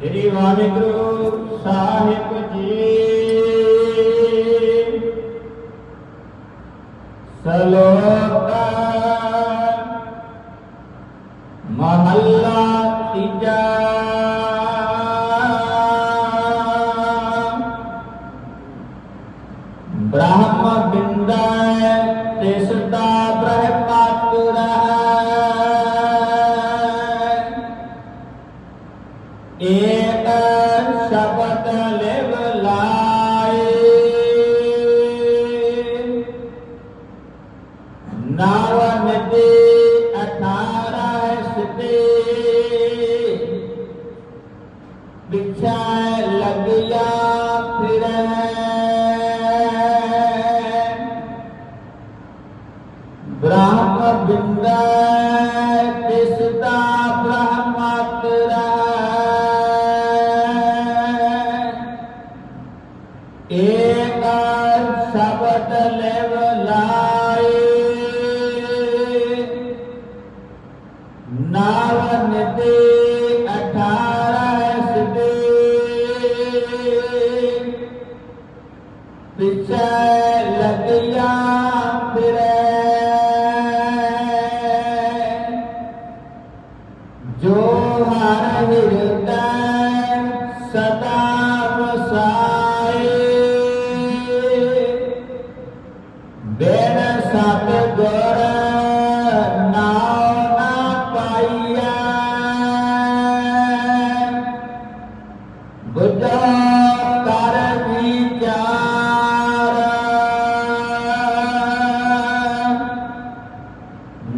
ਸ੍ਰੀ ਵਾਹਿਗੁਰੂ ਸਾਹਿਬ ਵਿਛੈ ਲੱਗਿਆ ਫਿਰੈ। ਬੁੱਢਾ ਕਰ ਵਿਚਾਰ।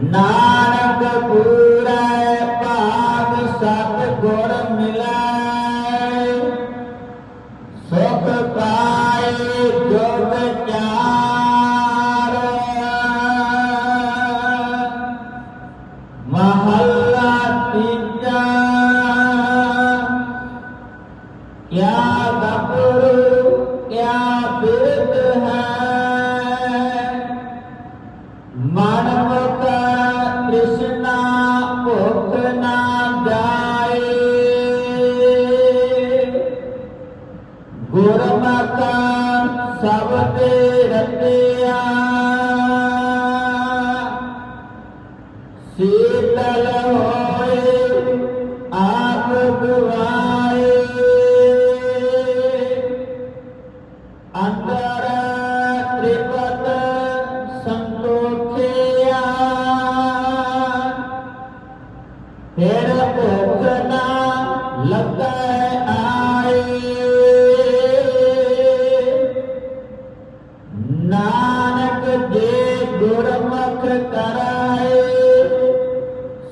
ਨਾਨਕ ਪੂਰੈ ਭਾਗ ਸਤ ਗੁਰ ਮਿਲੈ। ਸੁਖ ਪਾ ਸਭ ਤੇ ਰਤਿਆ ਸੀਤਲ ਹੋ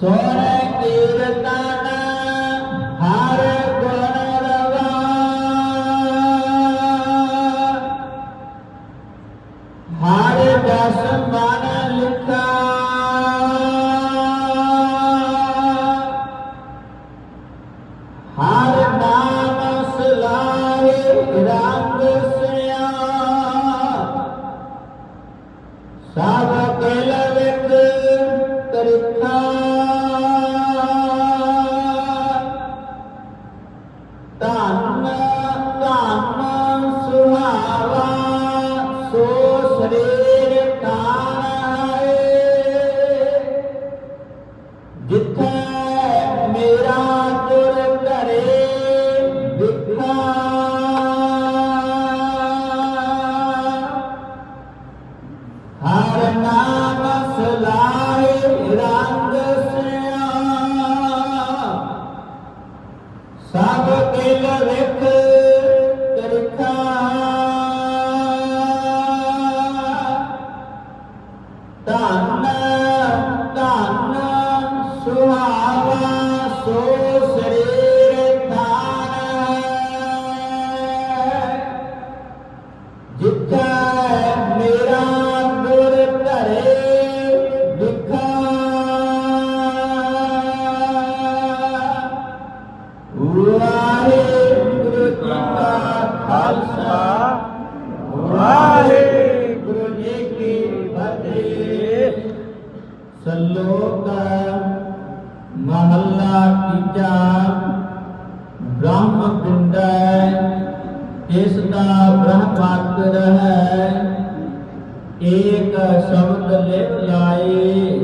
சோர கீர்த்தன ਧਨ ਧਨ ਸੁਹਾਵਾ ਸੋ ਬ੍ਰਹਮ ਇਸ ਦਾ ਬ੍ਰਹਮਾਤਰ ਹੈ। ਏਕ ਸ਼ਬਦ ਲਿਖ ਲਾਏ।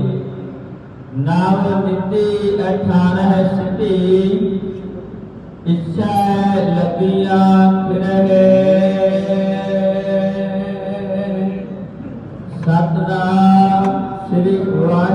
ਨਾਮ ਨਿਤੀ ਅਠਾਨਹ ਸਿੱਧੀ। ਇੱਛਾ ਲੱਗੀਆਂ ਫਿਰਗੇ ਸਤਨਾਮ ਸ੍ਰੀ ਵਾਹਿਗੁਰੂ